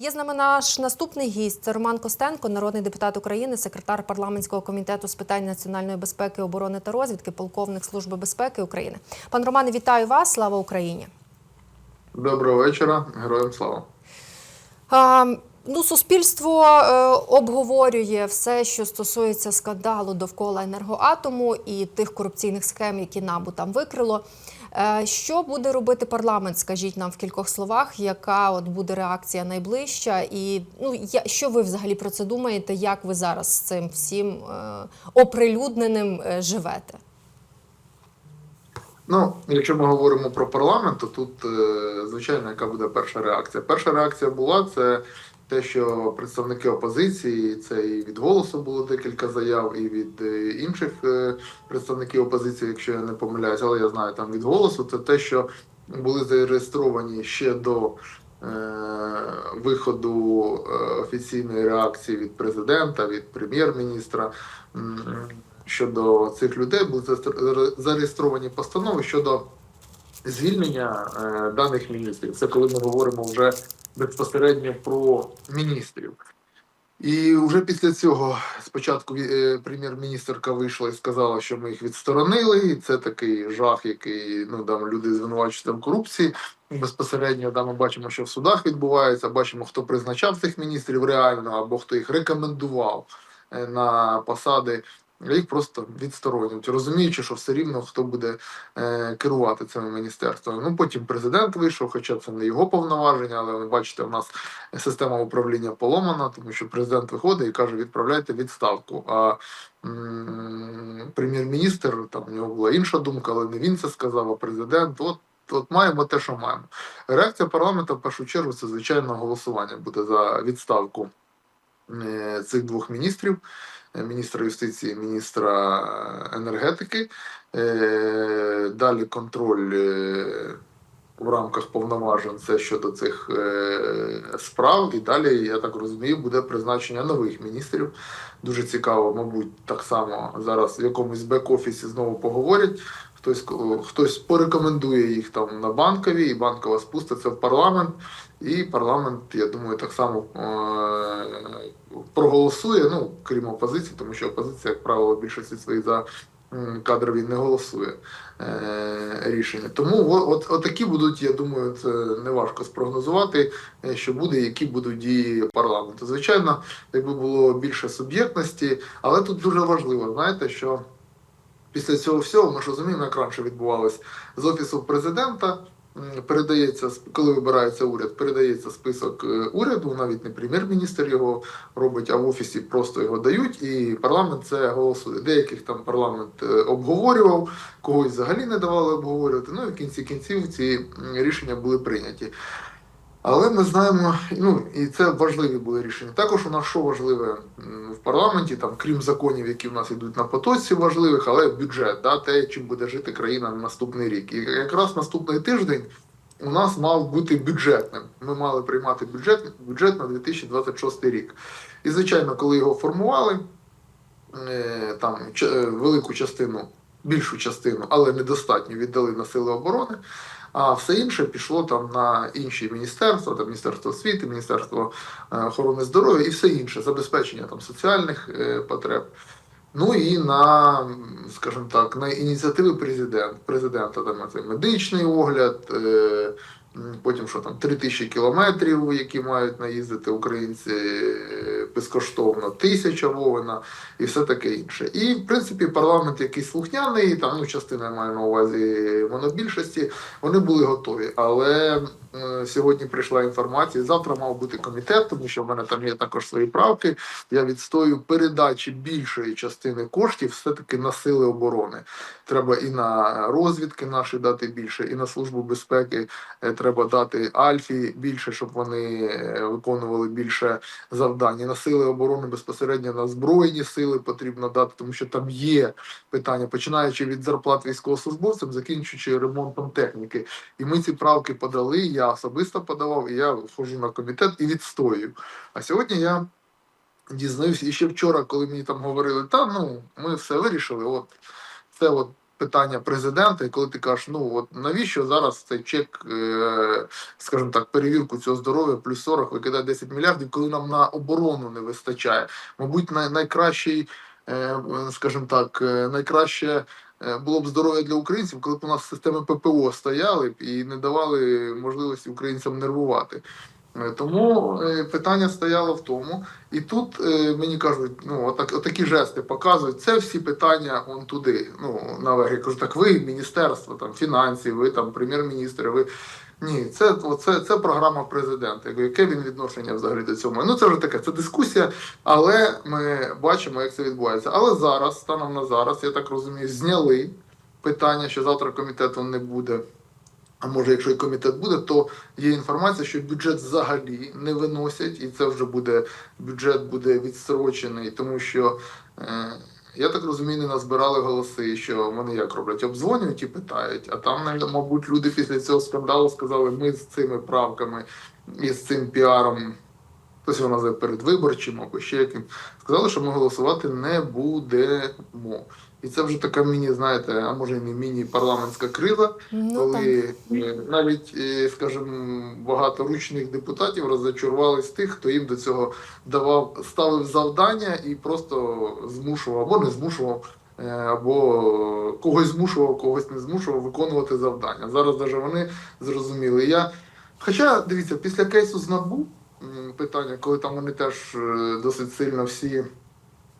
Є з нами наш наступний гість. Це Роман Костенко, народний депутат України, секретар парламентського комітету з питань національної безпеки, оборони та розвідки, полковник Служби безпеки України. Пан Романе, вітаю вас! Слава Україні! Доброго вечора, героям слава. А, ну, суспільство е, обговорює все, що стосується скандалу довкола енергоатому і тих корупційних схем, які НАБУ там викрило. Е, що буде робити парламент? Скажіть нам в кількох словах, яка от буде реакція найближча, і ну я, що ви взагалі про це думаєте? Як ви зараз з цим всім е, оприлюдненим е, живете? Ну, якщо ми говоримо про парламент, то тут, звичайно, яка буде перша реакція? Перша реакція була це те, що представники опозиції, це і від голосу було декілька заяв, і від е, інших е, представників опозиції, якщо я не помиляюсь, але я знаю там від голосу, це те, що були зареєстровані ще до е, виходу е, офіційної реакції від президента, від прем'єр-міністра. Щодо цих людей були зареєстр- зареєстровані постанови щодо звільнення е, даних міністрів. Це коли ми говоримо вже безпосередньо про міністрів. І вже після цього спочатку е, прем'єр-міністерка вийшла і сказала, що ми їх відсторонили. І це такий жах, який ну там люди звинувачують там корупції. Безпосередньо да, ми бачимо, що в судах відбувається. Бачимо, хто призначав цих міністрів реально, або хто їх рекомендував е, на посади. Їх просто відсторонюють, розуміючи, що все рівно хто буде е, керувати цими міністерствами. Ну потім президент вийшов, хоча це не його повноваження, але ви бачите, у нас система управління поломана, тому що президент виходить і каже: відправляйте відставку. А прем'єр-міністр там у нього була інша думка, але не він це сказав, а президент. От От маємо те, що маємо. Реакція парламенту в першу чергу це звичайно голосування буде за відставку е, цих двох міністрів міністра юстиції, міністра енергетики. Е, Далі контроль е, в рамках повноважень це щодо цих е, справ. І далі, я так розумію, буде призначення нових міністрів. Дуже цікаво, мабуть, так само зараз в якомусь бек-офісі знову поговорять. Хтось хтось порекомендує їх там на банкові, і банкова спуститься в парламент. І парламент, я думаю, так само е- проголосує, ну крім опозиції, тому що опозиція, як правило, більшості своїх за кадрові не голосує е- рішення. Тому от, от такі будуть, я думаю, це неважко спрогнозувати, е, що буде, які будуть дії парламенту. Звичайно, якби було більше суб'єктності, але тут дуже важливо, знаєте, що. Після цього всього ми ж розуміємо, як раніше відбувалось з офісу президента. Передається коли вибирається уряд, передається список е, уряду, навіть не прем'єр-міністр його робить, а в офісі просто його дають, і парламент це голосує. Деяких там парламент е, обговорював, когось взагалі не давали обговорювати. Ну і в кінці кінців ці рішення були прийняті. Але ми знаємо, ну і це важливі були рішення. Також у нас що важливе в парламенті, там крім законів, які в нас йдуть на потоці важливих, але бюджет, да, те, чим буде жити країна на наступний рік. І якраз наступний тиждень у нас мав бути бюджетним. Ми мали приймати бюджет, бюджет на 2026 рік. І звичайно, коли його формували, е, там е, велику частину, більшу частину, але недостатньо віддали на сили оборони. А все інше пішло там на інші міністерства, там Міністерство освіти, Міністерство е, охорони здоров'я і все інше, забезпечення там соціальних е, потреб. Ну і на, скажімо так, на ініціативи президента, президента, там цей медичний огляд, е, потім що там 3 тисячі кілометрів, які мають наїздити українці е, безкоштовно, тисяча вовина і все таке інше. І в принципі парламент якийсь слухняний, там ну частина маю на увазі монобільшості, вони були готові. Але сьогодні прийшла інформація. Завтра мав бути комітет, тому що в мене там є також свої правки. Я відстою передачі більшої частини коштів все-таки на сили оборони. Треба і на розвідки наші дати більше, і на службу безпеки е, треба дати Альфі більше, щоб вони е, виконували більше завдань. І на сили оборони безпосередньо на збройні сили потрібно дати, тому що там є питання, починаючи від зарплат військовослужбовцям, закінчуючи ремонтом техніки. І ми ці правки подали. Я особисто подавав, і я входжу на комітет і відстоюю. А сьогодні я дізнаюся, і ще вчора, коли мені там говорили, та ну ми все вирішили, от це от питання президента, і коли ти кажеш, ну от навіщо зараз цей чек, е, скажімо так, перевірку цього здоров'я плюс 40 викидає 10 мільярдів, коли нам на оборону не вистачає. Мабуть, най, найкращий, е, скажімо так, е, найкраще. Е, Було б здоров'я для українців, коли б у нас системи ППО стояли б і не давали можливості українцям нервувати. Е, Тому е, питання стояло в тому, і тут мені кажуть, ну отак, отакі жести показують. Це всі питання он туди. Ну на Я кажу, так ви міністерство там фінансів, ви там прем'єр-міністр, ви. Ні, це, це, це програма президента. Яке він відношення взагалі до цього? Ну це вже таке, це дискусія, але ми бачимо, як це відбувається. Але зараз, станом на зараз, я так розумію, зняли питання, що завтра комітету не буде. А може, якщо і комітет буде, то є інформація, що бюджет взагалі не виносять, і це вже буде бюджет буде відстрочений, тому що е, я так розумію, не назбирали голоси, що вони як роблять, обдзвонюють і питають. А там, мабуть, люди після цього скандалу сказали, ми з цими правками і з цим піаром, хтось його називає передвиборчим або ще яким, сказали, що ми голосувати не будемо. І це вже така міні, знаєте, а може і не міні парламентська криза Ну, коли е, навіть, е, скажімо, багато ручних депутатів розчарувались тих, хто їм до цього давав, ставив завдання і просто змушував або не змушував, е, або когось змушував, когось не змушував виконувати завдання. Зараз навіть вони зрозуміли. Я, хоча дивіться, після кейсу з НАБУ питання, коли там вони теж досить сильно всі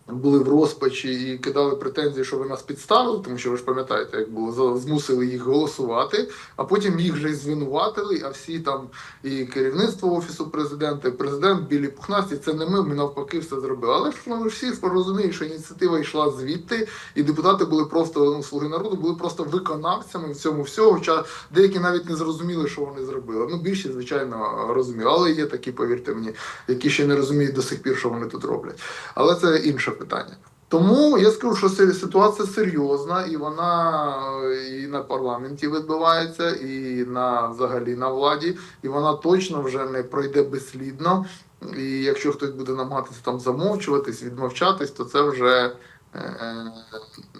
були в розпачі і кидали претензії, що ви нас підставили, тому що ви ж пам'ятаєте, як було змусили їх голосувати, а потім їх же й звинуватили. А всі там і керівництво офісу президента, і президент білі пухнасті, це не ми. Ми навпаки все зробили. Але ж ну, ви всі розуміють, що ініціатива йшла звідти, і депутати були просто ну, слуги народу, були просто виконавцями в цьому всього. Хоча деякі навіть не зрозуміли, що вони зробили. Ну більшість, звичайно, розуміли. Але є такі, повірте мені, які ще не розуміють до сих пір, що вони тут роблять. Але це інше питання. Тому я скажу, що ситуація серйозна, і вона е, і на парламенті відбувається, і на взагалі на владі, і вона точно вже не пройде безслідно. І якщо хтось буде намагатися там замовчуватись, відмовчатись, то це вже е,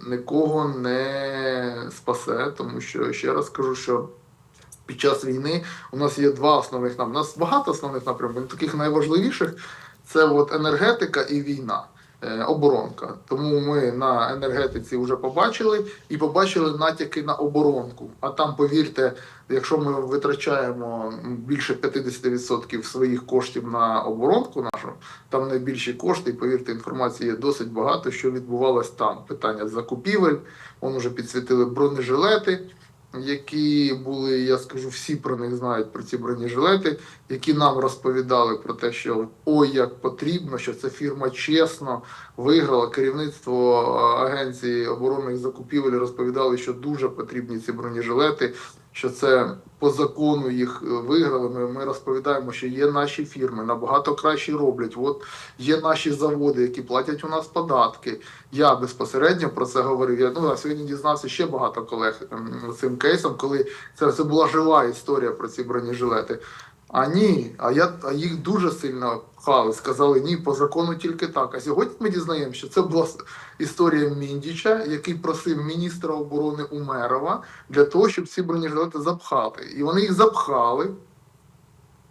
нікого не спасе, тому що ще раз кажу, що під час війни у нас є два основних нам. У нас багато основних напрямків, таких найважливіших це от енергетика і війна. Е, Оборонка, тому ми на енергетиці вже побачили і побачили натяки на оборонку. А там, повірте, якщо ми витрачаємо більше 50% своїх коштів на оборонку нашу, там найбільші кошти, і повірте, інформації є досить багато, що відбувалось там. Питання закупівель, вон уже підсвітили бронежилети які були, я скажу, всі про них знають про ці бронежилети, які нам розповідали про те, що ой, як потрібно, що ця фірма чесно виграла. Керівництво е, агенції оборонних закупівель розповідали, що дуже потрібні ці бронежилети, що це по закону їх е, виграли. Ми, ми розповідаємо, що є наші фірми, набагато краще роблять. От є наші заводи, які платять у нас податки. Я безпосередньо про це говорив. Я ну, а сьогодні дізнався ще багато колег ем, цим кейсом, коли це, це була жива історія про ці бронежилети. А ні, а я а їх дуже сильно пхали. Сказали ні, по закону тільки так. А сьогодні ми дізнаємося, що це була історія Міндіча, який просив міністра оборони Умерова для того, щоб ці бронежилети запхати. І вони їх запхали,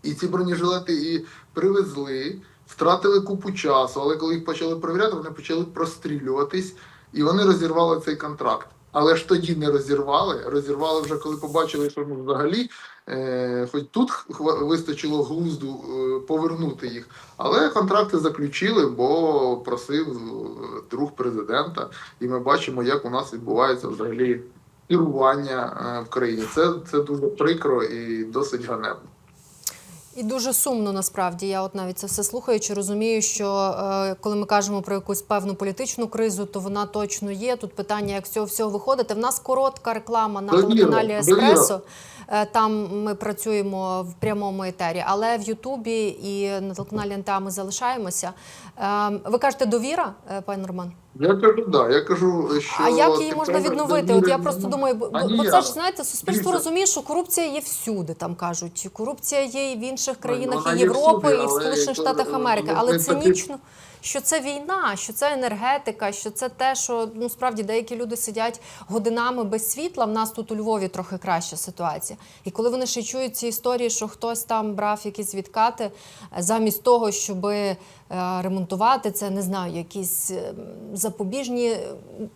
і ці бронежилети і привезли, втратили купу часу, але коли їх почали перевіряти, вони почали прострілюватись, і вони розірвали цей контракт. Але ж тоді не розірвали. Розірвали вже коли побачили, що взагалі, хоч тут вистачило глузду е, повернути їх. Але контракти заключили, бо просив е, друг президента, і ми бачимо, як у нас відбувається взагалі керування е, в країні. Це, це дуже прикро і досить ганебно. І дуже сумно насправді. Я от навіть це все слухаючи, розумію, що е, коли ми кажемо про якусь певну політичну кризу, то вона точно є. Тут питання, як з цього всього виходити. В нас коротка реклама на телеканалі. Еспресо. Е, Там ми працюємо в прямому етері, але в Ютубі і на телеканалі НТА ми залишаємося. Е, Ви кажете довіра, е, пане Роман? Я кажу, да, я кажу, що А як її можна відновити? От я просто думаю, бо, бо це ж знаєте, суспільство розуміє, що корупція є всюди. Там кажуть, корупція є і в інших країнах і Європи, і в Сполучених Штатах Америки, ну, але цинічно. Що це війна, що це енергетика, що це те, що ну справді деякі люди сидять годинами без світла. В нас тут у Львові трохи краща ситуація. І коли вони ще чують ці історії, що хтось там брав якісь відкати, е, замість того, щоб ремонтувати це, не знаю, якісь е, запобіжні е,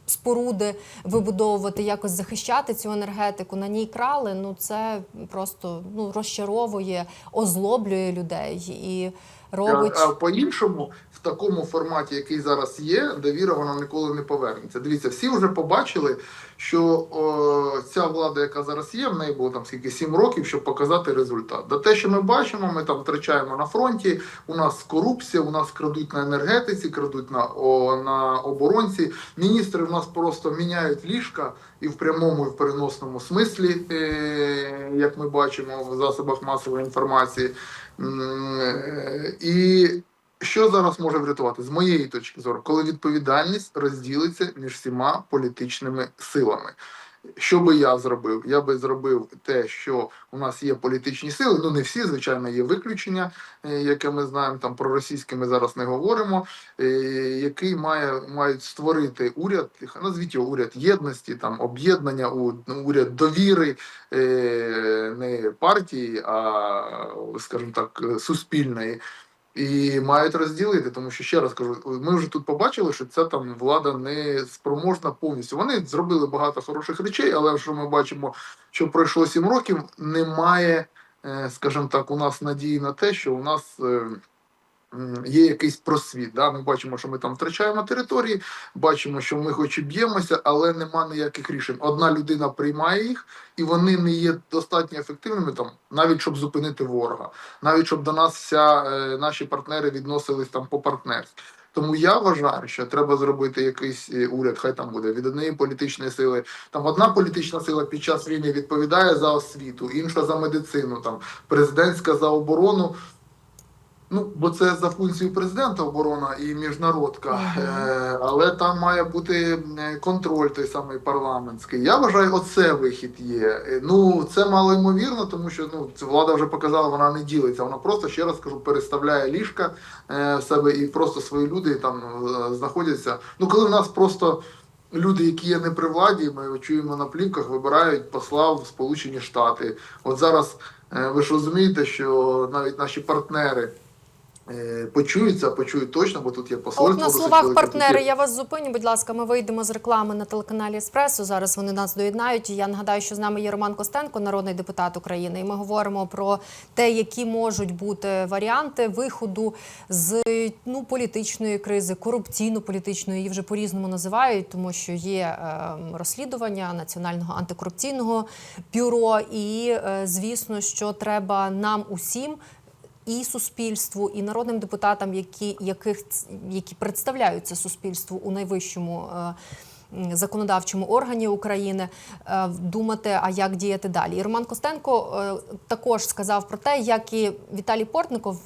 споруди вибудовувати, якось захищати цю енергетику, на ній крали. Ну це просто ну розчаровує, озлоблює людей і робить. А, по-іншому, в такому форматі, який зараз є, довіра вона ніколи не повернеться. Дивіться, всі вже побачили, що о, ця влада, яка зараз є, в неї було там скільки сім років, щоб показати результат. Да те, що ми бачимо, ми там втрачаємо на фронті. У нас корупція, у нас крадуть на енергетиці, крадуть на, о, на оборонці. Міністри в нас просто міняють ліжка і в прямому, і в переносному смислі, е, як ми бачимо в засобах масової інформації. Е, І що зараз може врятувати з моєї точки зору, коли відповідальність розділиться між всіма політичними силами. Що би я зробив? Я би зробив те, що у нас є політичні сили. Ну не всі, звичайно, є виключення, е, яке ми знаємо. Там про російське ми зараз не говоримо. е, Який має мають створити уряд, назвіть його уряд єдності, там об'єднання, ну, уряд довіри е, не партії, а скажімо так, суспільної. І мають розділити, тому що ще раз кажу, ми вже тут побачили, що ця там влада не спроможна повністю. Вони зробили багато хороших речей, але що ми бачимо, що пройшло сім років, немає, е, скажімо так, у нас надії на те, що у нас. Є якийсь просвіт. Да? Ми бачимо, що ми там втрачаємо території, бачимо, що ми хоч і б'ємося, але нема ніяких рішень. Одна людина приймає їх, і вони не є достатньо ефективними там, навіть щоб зупинити ворога, навіть щоб до нас вся е, наші партнери відносились там по партнерськи. Тому я вважаю, що треба зробити якийсь е, уряд, хай там буде від однієї політичної сили. Там одна політична сила під час війни відповідає за освіту, інша за медицину, там президентська за оборону. Ну, бо це за функцією президента оборона і міжнародка, Мгм. е, але там має бути е, контроль той самий парламентський. Я вважаю, оце вихід є. Е, Ну це мало ймовірно, тому що ну ця влада вже показала, вона не ділиться. Вона просто ще раз кажу, переставляє ліжка в себе і просто свої люди там знаходяться. Ну коли в нас просто. Люди, які є не при владі, ми чуємо на плівках, вибирають посла в Сполучені Штати. От зараз ви ж розумієте, що навіть наші партнери е, почуються, почують точно, бо тут є От на словах партнери, я вас зупиню, будь ласка. Ми вийдемо з реклами на телеканалі Еспресо. Зараз вони нас доєднають. І Я нагадаю, що з нами є Роман Костенко, народний депутат України. І ми говоримо про те, які можуть бути варіанти виходу з ну політичної кризи, корупційно-політичної її вже по-різному називають, тому що є ем, розслідування національного антикорупційного бюро. І е, звісно, що треба нам усім і суспільству, і народним депутатам, які, яких, які представляються суспільству у найвищому. е, Законодавчому органі України е, думати, а як діяти далі. І Роман Костенко е, також сказав про те, як і Віталій Портников,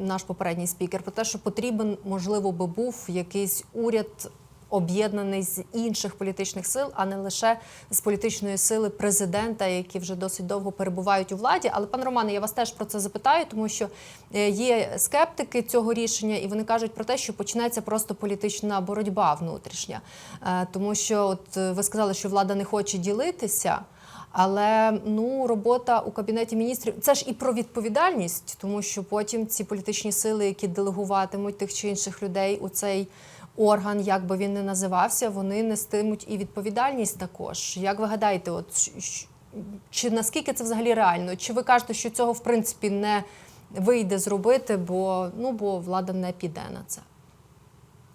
наш попередній спікер, про те, що потрібен, можливо, би був якийсь уряд об'єднаний з інших політичних сил, а не лише з політичної сили президента, які вже досить довго перебувають у владі. Але пан Романе, я вас теж про це запитаю, тому що е, є скептики цього рішення, і вони кажуть про те, що почнеться просто політична боротьба внутрішня, Е, тому що от е, ви сказали, що влада не хоче ділитися. Але ну робота у кабінеті міністрів це ж і про відповідальність, тому що потім ці політичні сили, які делегуватимуть тих чи інших людей у цей орган, як би він не називався, вони нестимуть і відповідальність також. Як ви гадаєте, от чи наскільки це взагалі реально? Чи ви кажете, що цього в принципі не вийде зробити, бо ну бо влада не піде на це?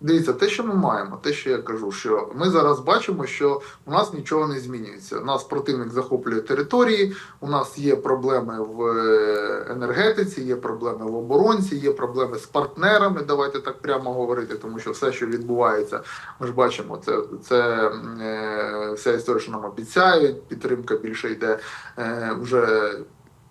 Дивіться, те, що ми маємо, те, що я кажу, що ми зараз бачимо, що у нас нічого не змінюється. У нас противник захоплює території, у нас є проблеми в е, енергетиці, є проблеми в оборонці, є проблеми з партнерами. Давайте так прямо говорити, тому що все, що відбувається, ми ж бачимо, це, це е, вся історія, що нам обіцяють. Підтримка більше йде е, вже.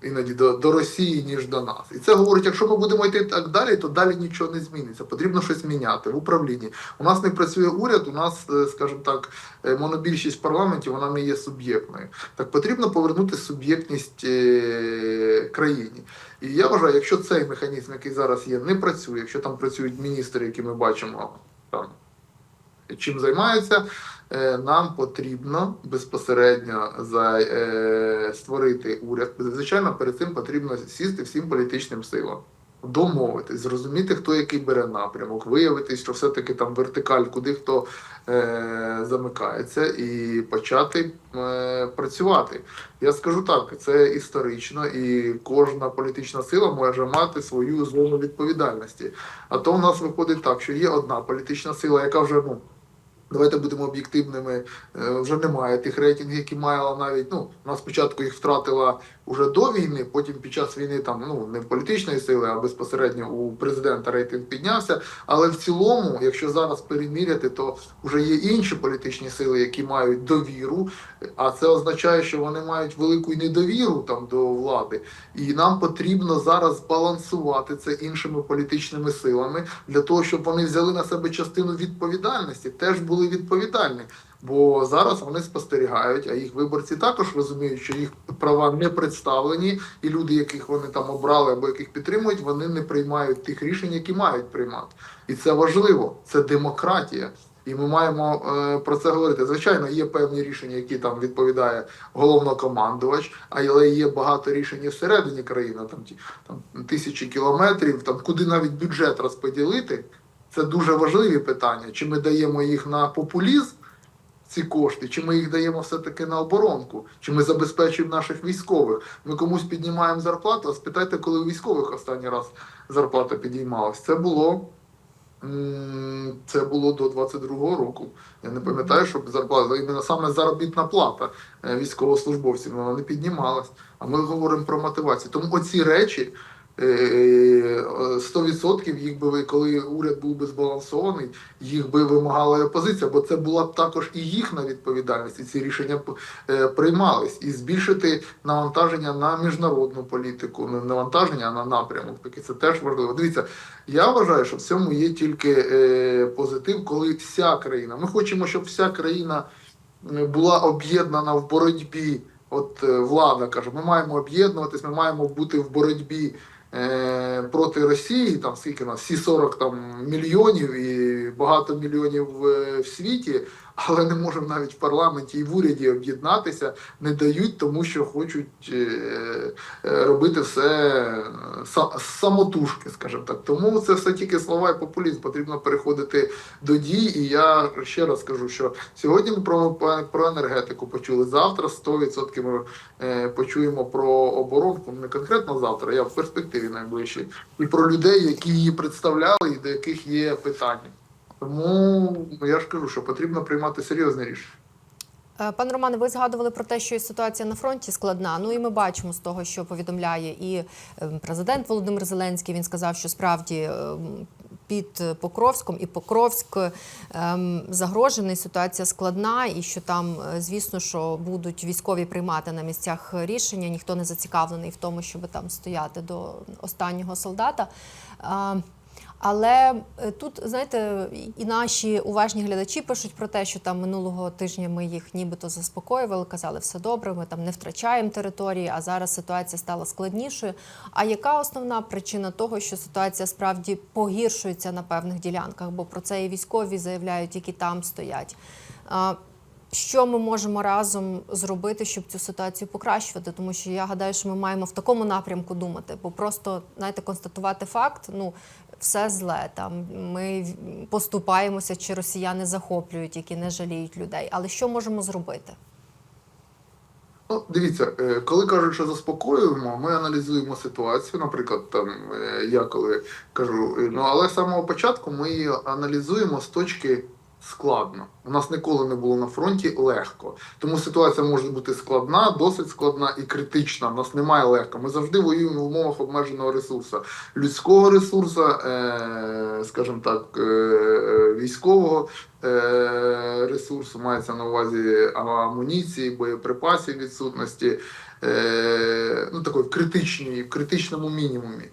Іноді до, до Росії, ніж до нас. І це говорить, якщо ми будемо йти так далі, то далі нічого не зміниться. Потрібно щось міняти в управлінні. У нас не працює уряд, у нас, е, скажімо так, е, монобільшість в парламенті вона не є суб'єктною. Так потрібно повернути суб'єктність е, країні. І я вважаю, якщо цей механізм, який зараз є, не працює, якщо там працюють міністри, які ми бачимо там чим займаються, нам потрібно безпосередньо за, е, створити уряд. Звичайно, перед цим потрібно сісти всім політичним силам. Домовитись, зрозуміти, хто який бере напрямок, виявити, що все-таки там вертикаль, куди хто е, замикається, і почати е, працювати. Я скажу так, це історично, і кожна політична сила може мати свою зону відповідальності. А то в нас виходить так, що є одна політична сила, яка вже ну. Давайте будемо об'єктивними. е, Вже немає тих рейтингів, які мала навіть. Ну, вона спочатку їх втратила уже до війни, потім під час війни там ну не політичної сили, а безпосередньо у президента рейтинг піднявся. Але в цілому, якщо зараз переміряти, то вже є інші політичні сили, які мають довіру. А це означає, що вони мають велику недовіру там до влади. І нам потрібно зараз балансувати це іншими політичними силами для того, щоб вони взяли на себе частину відповідальності, теж були відповідальні. Бо зараз вони спостерігають, а їх виборці також розуміють, що їх права не представлені, і люди, яких вони там обрали або яких підтримують, вони не приймають тих рішень, які мають приймати. І це важливо, це демократія. І ми маємо е, про це говорити. Звичайно, є певні рішення, які там відповідає головнокомандувач, але є багато рішень всередині країни, там ті там тисячі кілометрів, там куди навіть бюджет розподілити. Це дуже важливі питання. Чи ми даємо їх на популізм, ці кошти, чи ми їх даємо все-таки на оборонку, чи ми забезпечуємо наших військових. Ми комусь піднімаємо зарплату, а спитайте, коли у військових останній раз зарплата підіймалась. Це було. Це було до 22-го року. Я не пам'ятаю, щоб зарплата іменно саме заробітна плата е, військовослужбовців вона не піднімалась. А ми говоримо про мотивацію. Тому оці речі 100% їх би коли уряд був би збалансований, їх би вимагала опозиція, бо це була б також і їхня відповідальність, і ці рішення б, е, приймались. І збільшити навантаження на міжнародну політику, не навантаження, а на напрямок. Таки це теж важливо. Дивіться, я вважаю, що в цьому є тільки е, позитив, коли вся країна. Ми хочемо, щоб вся країна е, була об'єднана в боротьбі. От влада каже, ми маємо об'єднуватись, ми маємо бути в боротьбі проти Росії, там скільки нас, всі 40 там, мільйонів і багато мільйонів е, в світі, але не можемо навіть в парламенті і в уряді об'єднатися, не дають, тому що хочуть е, е, робити все самотужки, скажімо так. Тому це все тільки слова і популізм. Потрібно переходити до дій. І я ще раз скажу, що сьогодні ми про, про енергетику почули. Завтра 100% ми почуємо про оборонку. Не конкретно завтра, я в перспективі найближчій, і про людей, які її представляли, і до яких є питання. Тому ну, я ж кажу, що потрібно приймати серйозне рішення. Е, Пане Романе, ви згадували про те, що ситуація на фронті складна. Ну і ми бачимо з того, що повідомляє і е, президент Володимир Зеленський. Він сказав, що справді е, під Покровськом і Покровськ ем, загрожений, ситуація складна, і що там, е, звісно, що будуть військові приймати на місцях рішення. Ніхто не зацікавлений в тому, щоб там стояти до останнього солдата. Але е, тут, знаєте, і наші уважні глядачі пишуть про те, що там минулого тижня ми їх нібито заспокоювали, казали, все добре, ми там не втрачаємо території, а зараз ситуація стала складнішою. А яка основна причина того, що ситуація справді погіршується на певних ділянках? Бо про це і військові заявляють, які там стоять. Що ми можемо разом зробити, щоб цю ситуацію покращувати? Тому що я гадаю, що ми маємо в такому напрямку думати, бо просто знаєте, констатувати факт, ну все зле. Там ми поступаємося, чи росіяни захоплюють, які не жаліють людей. Але що можемо зробити? Ну, дивіться, е, коли кажуть, що заспокоюємо, ми аналізуємо ситуацію. Наприклад, там е, я коли кажу, ну але з самого початку ми її аналізуємо з точки складно. У нас ніколи не було на фронті легко. Тому ситуація може бути складна, досить складна і критична. У нас немає легко. Ми завжди воюємо в умовах обмеженого ресурсу, людського ресурсу, е, скажімо так, е, е, військового ресурсу, мається на увазі амуніції, боєприпасів відсутності, ну такої критичній, в критичному мінімумі.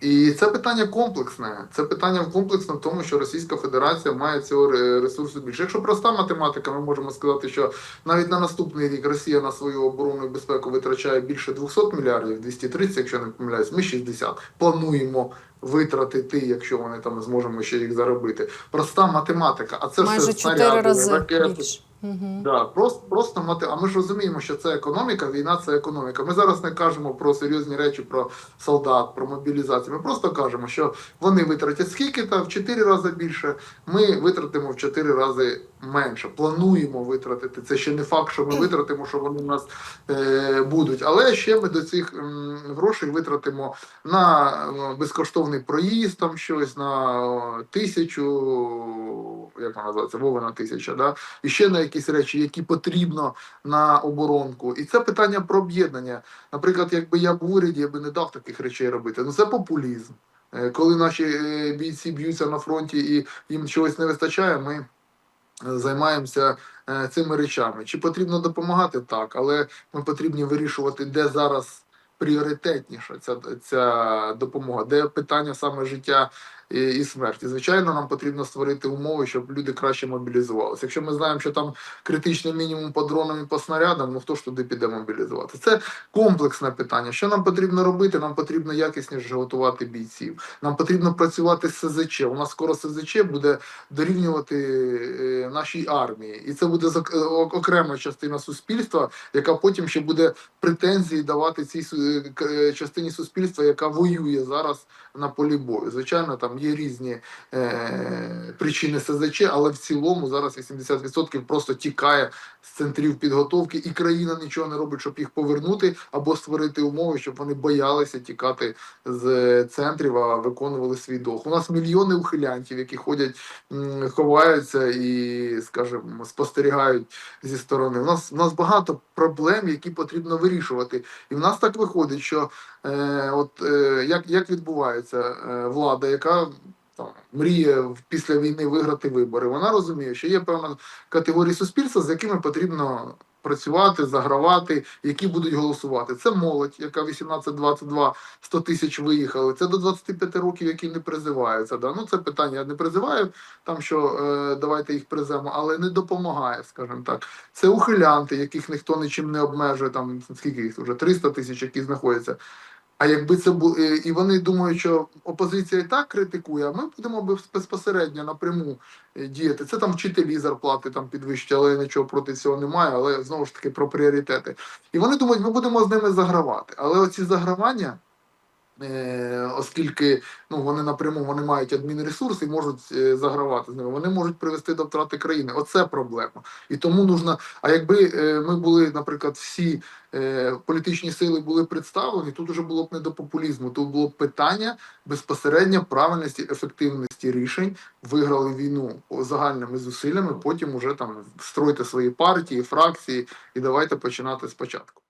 І це питання комплексне. Це питання комплексне в тому, що Російська Федерація має цього ресурсу більше. Якщо проста математика, ми можемо сказати, що навіть на наступний рік Росія на свою оборону і безпеку витрачає більше 200 мільярдів, 230, якщо не помиляюсь, ми 60. Плануємо витратити, якщо вони там зможемо ще їх заробити. Проста математика, а це Майже все снаряди, рази ракети. більше. Угу. Да, просто, просто мати. А ми ж розуміємо, що це економіка, війна це економіка. Ми зараз не кажемо про серйозні речі, про солдат, про мобілізацію. Ми просто кажемо, що вони витратять скільки там в 4 рази більше. Ми витратимо в 4 рази менше. Плануємо витратити. Це ще не факт, що ми витратимо, що вони в нас е, будуть. Але ще ми до цих м, грошей витратимо на е, безкоштовний проїзд, там щось на тисячу, як вона називається, Вовина тисяча, да? і ще на якісь речі, які потрібно на оборонку. І це питання про об'єднання. Наприклад, якби я був уряді, я би не дав таких речей робити. Ну це популізм. Е, Коли наші е, бійці б'ються на фронті і їм чогось не вистачає, ми займаємося е, цими речами. Чи потрібно допомагати? Так, але ми потрібні вирішувати, де зараз пріоритетніша ця, ця допомога, де питання саме життя і, і смерті. Звичайно, нам потрібно створити умови, щоб люди краще мобілізувалися. Якщо ми знаємо, що там критичний мінімум по дронам і по снарядам, ну хто ж туди піде мобілізувати? Це комплексне питання. Що нам потрібно робити? Нам потрібно якісніше готувати бійців. Нам потрібно працювати з СЗЧ. У нас скоро СЗЧ буде дорівнювати е, нашій армії, і це буде е, окрема частина суспільства, яка потім ще буде претензії давати цій е, частині суспільства, яка воює зараз на полі бою. Звичайно, там є різні е, причини СЗЧ, але в цілому зараз 80% просто тікає з центрів підготовки, і країна нічого не робить, щоб їх повернути або створити умови, щоб вони боялися тікати з центрів, а виконували свій долг. У нас мільйони ухилянтів, які ходять, ховаються і, скажімо, спостерігають зі сторони. У нас у нас багато проблем, які потрібно вирішувати. І в нас так виходить, що от е, як, як відбувається е, влада, яка там мріє після війни виграти вибори, вона розуміє, що є певна категорія суспільства, з якими потрібно. Працювати, загравати, які будуть голосувати. Це молодь, яка 18-22, 100 тисяч виїхали. Це до 25 років, які не призиваються. Да? Ну це питання. Не призиваю там, що е, давайте їх приземо, але не допомагає, скажімо так. Це ухилянти, яких ніхто нічим не обмежує. Там скільки їх вже 300 тисяч, які знаходяться. А якби це бу... е, і вони думають, що опозиція і так критикує, а ми будемо без- безпосередньо напряму е, діяти. Це там вчителі зарплати там підвищити, але нічого проти цього немає. Але знову ж таки про пріоритети. І вони думають, ми будемо з ними загравати. Але оці загравання. Е, оскільки ну вони напряму вони мають адмінресурс і можуть е, загравати з ними, вони можуть привести до втрати країни. Оце проблема. І тому нужно. А якби е, ми були, наприклад, всі політичні сили були представлені, тут уже було б не до популізму. Тут було б питання безпосередньо правильності, ефективності рішень. Виграли війну загальними зусиллями. Потім уже там стройте свої партії, фракції і давайте починати спочатку.